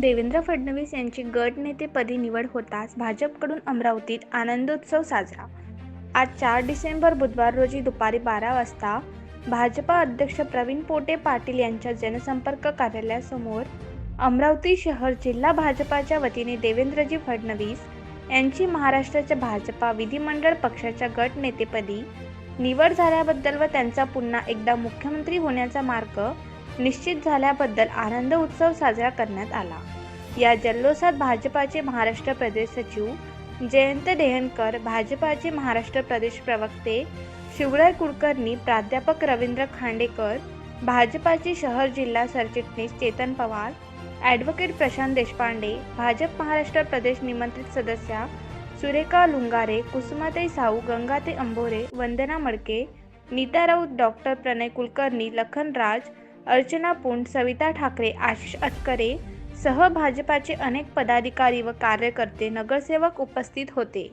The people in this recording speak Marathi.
देवेंद्र फडणवीस यांची गट नेतेपदी निवड होताच भाजपकडून अमरावतीत आनंदोत्सव साजरा. आज चार डिसेंबर बुधवार रोजी दुपारी बारा वाजता भाजपा अध्यक्ष प्रवीण पोटे पाटील यांच्या जनसंपर्क कार्यालयासमोर अमरावती शहर जिल्हा भाजपाच्या वतीने देवेंद्रजी फडणवीस यांची महाराष्ट्राच्या भाजपा विधिमंडळ पक्षाच्या गट नेतेपदी निवड झाल्याबद्दल व त्यांचा पुन्हा एकदा मुख्यमंत्री होण्याचा मार्ग निश्चित झाल्याबद्दल आनंद उत्सव साजरा करण्यात आला. या जल्लोषात भाजपाचे महाराष्ट्र प्रदेश सचिव जयंत डेहनकर भाजपाचे महाराष्ट्र प्रदेश प्रवक्ते शिवराय कुलकर्णी प्राध्यापक रवींद्र खांडेकर भाजपाचे शहर जिल्हा सरचिटणीस चेतन पवार ॲडव्होकेट प्रशांत देशपांडे भाजप महाराष्ट्र प्रदेश निमंत्रित सदस्या सुरेखा लुंगारे कुसुमाताई साऊ गंगाते अंबोरे वंदना मडके नीता राऊत डॉक्टर प्रणय कुलकर्णी लखन राज अर्चना पुंड सविता ठाकरे आशिष अटकरे सह भाजपाचे अनेक पदाधिकारी व कार्यकर्ते नगरसेवक उपस्थित होते.